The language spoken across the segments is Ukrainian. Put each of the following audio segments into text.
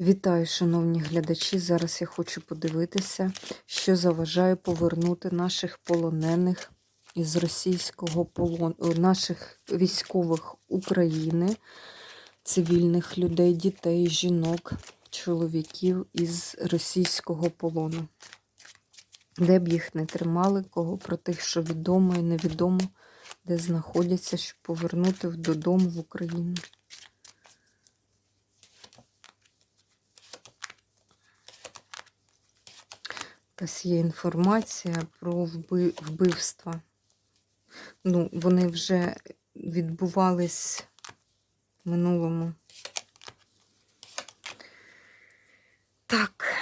Вітаю, шановні глядачі. Зараз я хочу подивитися, що заважає повернути наших полонених із російського полону, наших військових України, цивільних людей, дітей, жінок, чоловіків із російського полону. Де б їх не тримали, кого про тих, що відомо і невідомо, де знаходяться, щоб повернути додому в Україну. Якась є інформація про вбивства. Ну, вони вже відбувались в минулому. Так.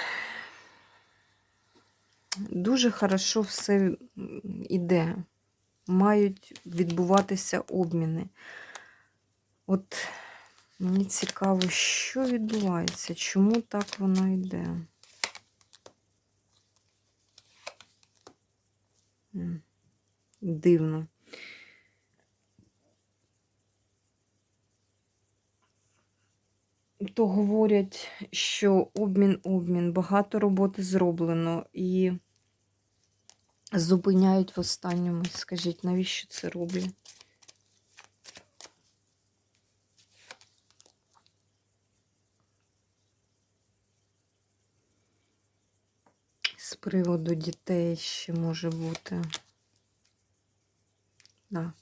Дуже хорошо все м, іде. Мають відбуватися обміни. От мені цікаво, що відбувається, чому так воно йде. Дивно. То говорять, що обмін, обмін, багато роботи зроблено і зупиняють в останньому. Скажіть, навіщо це роблять? З приводу дітей ще може бути. Да.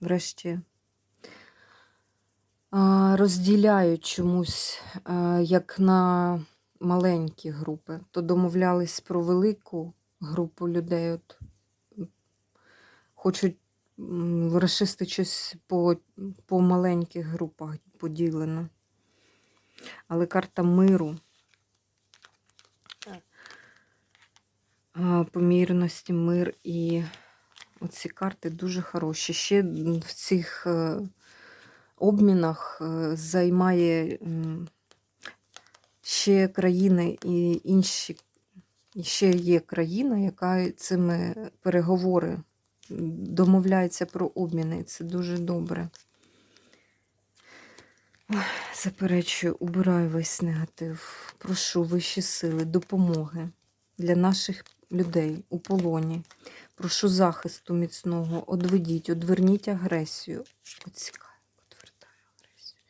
Врешті розділяють чомусь, як на маленькі групи. То домовлялись про велику групу людей. От, хочуть м, розчисти щось по, по маленьких групах поділено. Але карта миру. Помірності, мир і оці карти дуже хороші. Ще в цих е, обмінах е, займає ще країни і інші. І ще є країна, яка цими переговори домовляється про обміни. Це дуже добре. Заперечую, убираю весь негатив. Прошу вищі сили, допомоги для наших людей у полоні. Прошу захисту міцного. Одведіть, одверніть агресію. Оцікаю, агресію.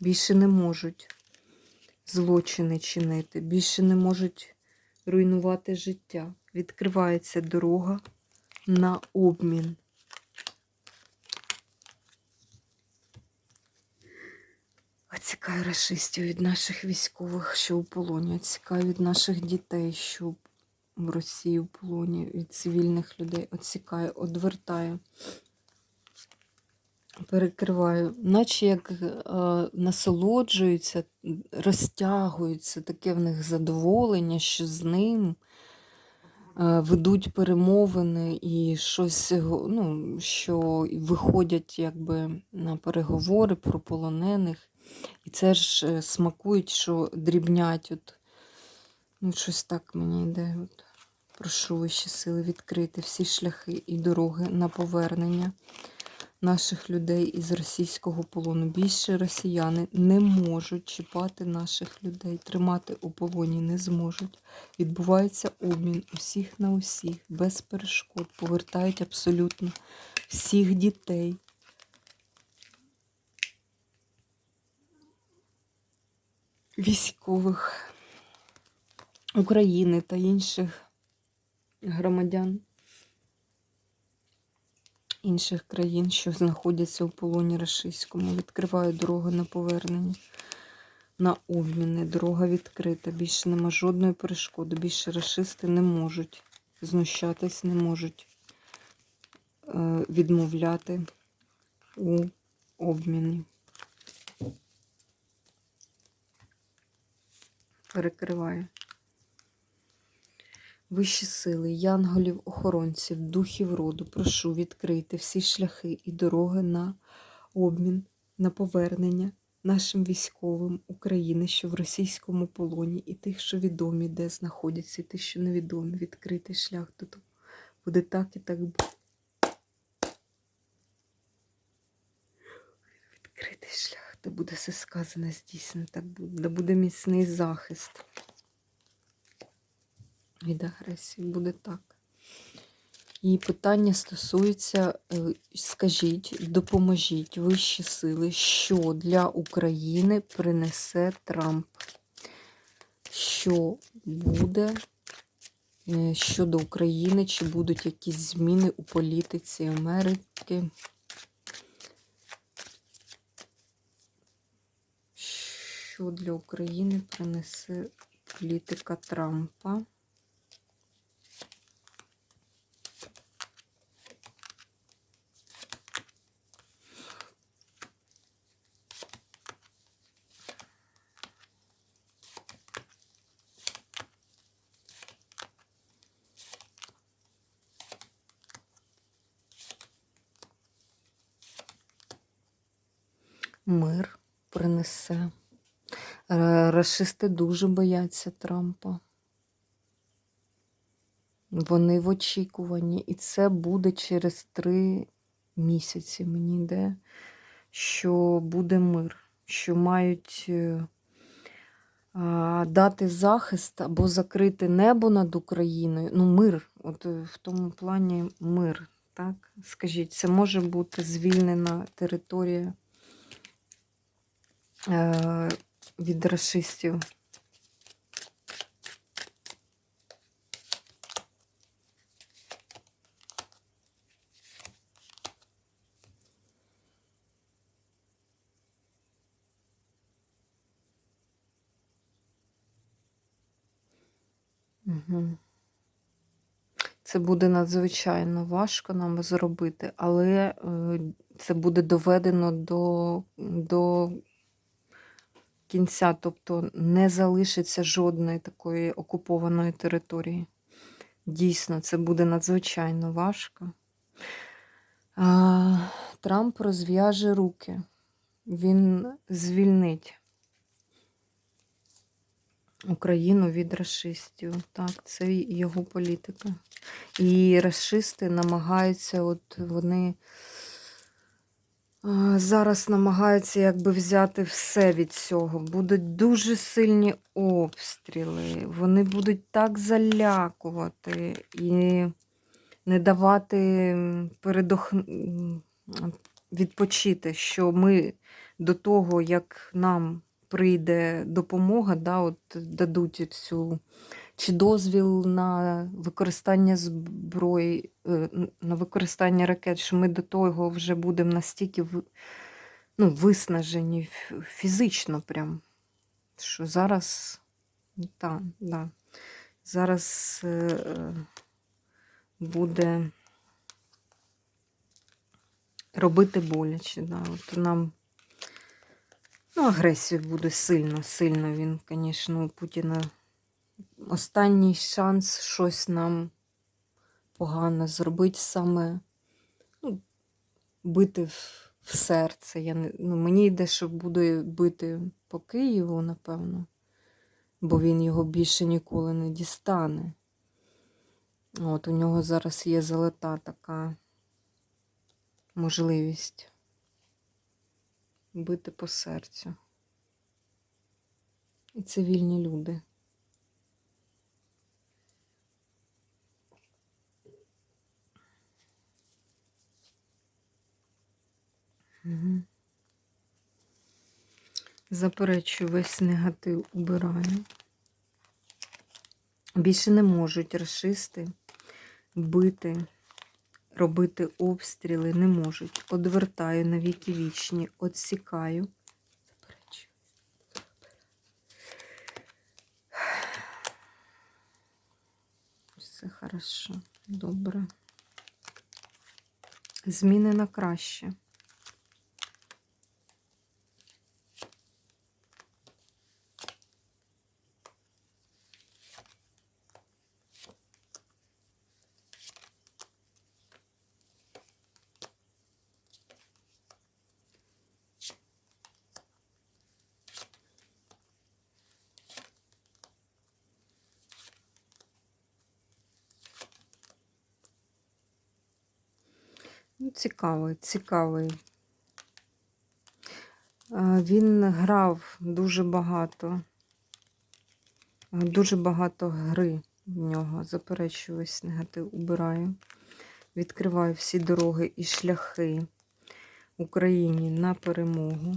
Більше не можуть злочини чинити, більше не можуть руйнувати життя. Відкривається дорога на обмін. Оцікаю расистів від наших військових, що у полоні. Оцікаю від наших дітей, що в Росії у полоні, від цивільних людей. Оцікаю, одвертаю, перекриваю, наче як е, насолоджуються, розтягуються, таке в них задоволення, що з ним е, ведуть перемовини і щось, ну, що виходять якби на переговори про полонених. І це ж е, смакують, що дрібнять. От, ну, щось так мені йде. От. Прошу вищі сили відкрити всі шляхи і дороги на повернення наших людей із російського полону. Більше росіяни не можуть чіпати наших людей, тримати у полоні не зможуть. Відбувається обмін усіх на усіх, без перешкод. Повертають абсолютно всіх дітей. Військових України та інших громадян інших країн, що знаходяться у полоні рашистському. Відкриваю дорогу на повернення, на обміни. Дорога відкрита. Більше нема жодної перешкоди. Більше рашисти не можуть знущатись, не можуть е, відмовляти у обміні. Перекриваю. Вищі сили, янголів, охоронців, духів роду, прошу відкрити всі шляхи і дороги на обмін, на повернення нашим військовим України, що в російському полоні, і тих, що відомі, де знаходяться, і тих, що невідомі, відкритий шлях додому. Буде так і так буде. Відкритий шлях де буде все сказане здійснено, так буде, де буде міцний захист від агресії, буде так. І питання стосується, е, скажіть, допоможіть вищі сили, що для України принесе Трамп? Що буде е, щодо України? Чи будуть якісь зміни у політиці Америки? Що для України принесе політика Трампа? Мир принесе. Р- Рашисти дуже бояться Трампа. Вони в очікуванні. І це буде через три місяці, мені йде, що буде мир, що мають е, дати захист або закрити небо над Україною. Ну, мир, от е, в тому плані мир. Так? Скажіть, це може бути звільнена територія від расистів. Це буде надзвичайно важко нам зробити, але е, це буде доведено до, до кінця, тобто не залишиться жодної такої окупованої території. Дійсно, це буде надзвичайно важко. А, Трамп розв'яже руки, він звільнить Україну від расистів. Так, це його політика. І расисти намагаються, от вони зараз намагаються якби взяти все від цього. Будуть дуже сильні обстріли, вони будуть так залякувати і не давати передох... відпочити, що ми до того, як нам прийде допомога, да, от дадуть цю чи дозвіл на використання зброї, е, на використання ракет, що ми до того вже будемо настільки ну, виснажені фізично прям, що зараз, та, да, зараз е, буде робити боляче. Да. От нам ну, агресію буде сильно, сильно він, звісно, у Путіна останній шанс щось нам погано зробити, саме ну, бити в, в серце. Я не, ну, мені йде, що буде бити по Києву, напевно, бо він його більше ніколи не дістане. От у нього зараз є золота така можливість бити по серцю. І цивільні люди. Заперечую, весь негатив убираю. Більше не можуть расисти бити, робити обстріли, не можуть. Одвертаю на віки вічні, отсікаю. Все хорошо, добре. Зміни на краще. Ну, цікавий, цікавий. Він грав дуже багато. Дуже багато гри в нього. Заперечую весь негатив, убираю. Відкриваю всі дороги і шляхи Україні на перемогу.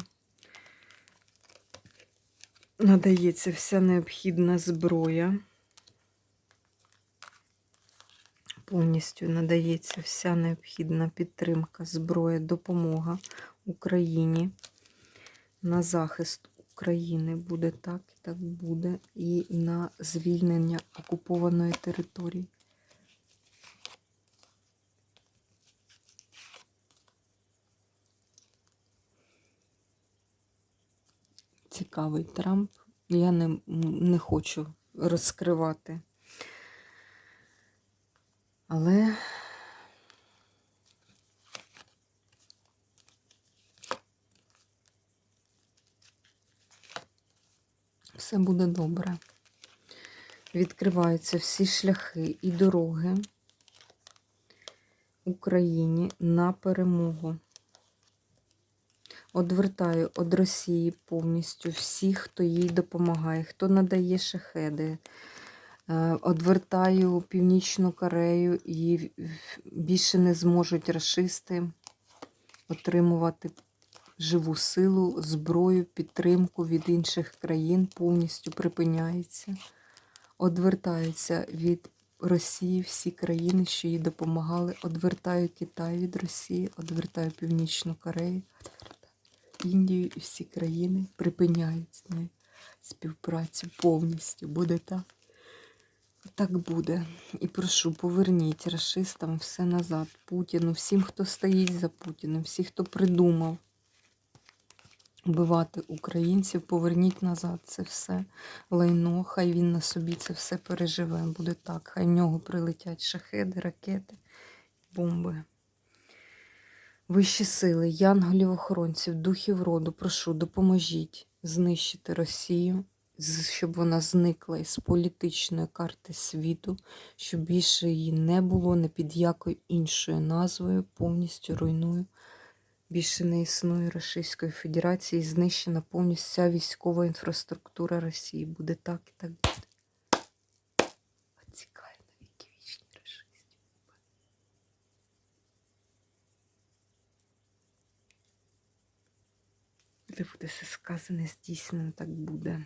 Надається вся необхідна зброя. Повністю надається вся необхідна підтримка, зброя, допомога Україні на захист України. Буде так і так буде. І на звільнення окупованої території. Цікавий Трамп. Я не, не хочу розкривати. Але все буде добре. Відкриваються всі шляхи і дороги Україні на перемогу. Одвертаю від Росії повністю всіх, хто їй допомагає, хто надає шахеди. Е, Одвертаю Північну Корею і більше не зможуть расисти отримувати живу силу, зброю, підтримку від інших країн повністю припиняється. Одвертаються від Росії всі країни, що їй допомагали. Одвертаю Китай від Росії, одвертаю Північну Корею, Індію і всі країни припиняють з нею співпрацю повністю. Буде так. Так буде. І прошу, поверніть расистам все назад. Путіну, всім, хто стоїть за Путіним, всі, хто придумав вбивати українців, поверніть назад це все лайно. Хай він на собі це все переживе. Буде так. Хай в нього прилетять шахеди, ракети, бомби. Вищі сили, янголів-охоронців, духів роду, прошу, допоможіть знищити Росію, щоб вона зникла із політичної карти світу, щоб більше її не було не під якою іншою назвою, повністю руйную. Більше не існує Російської Федерації, знищена повністю вся військова інфраструктура Росії. Буде так і так буде. Оцікає на віки вічні расистів. Де буде все сказане, здійснено, так буде.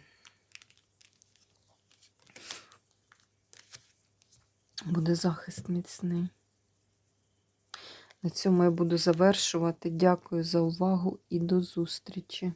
Буде захист міцний. На цьому я буду завершувати. Дякую за увагу і до зустрічі.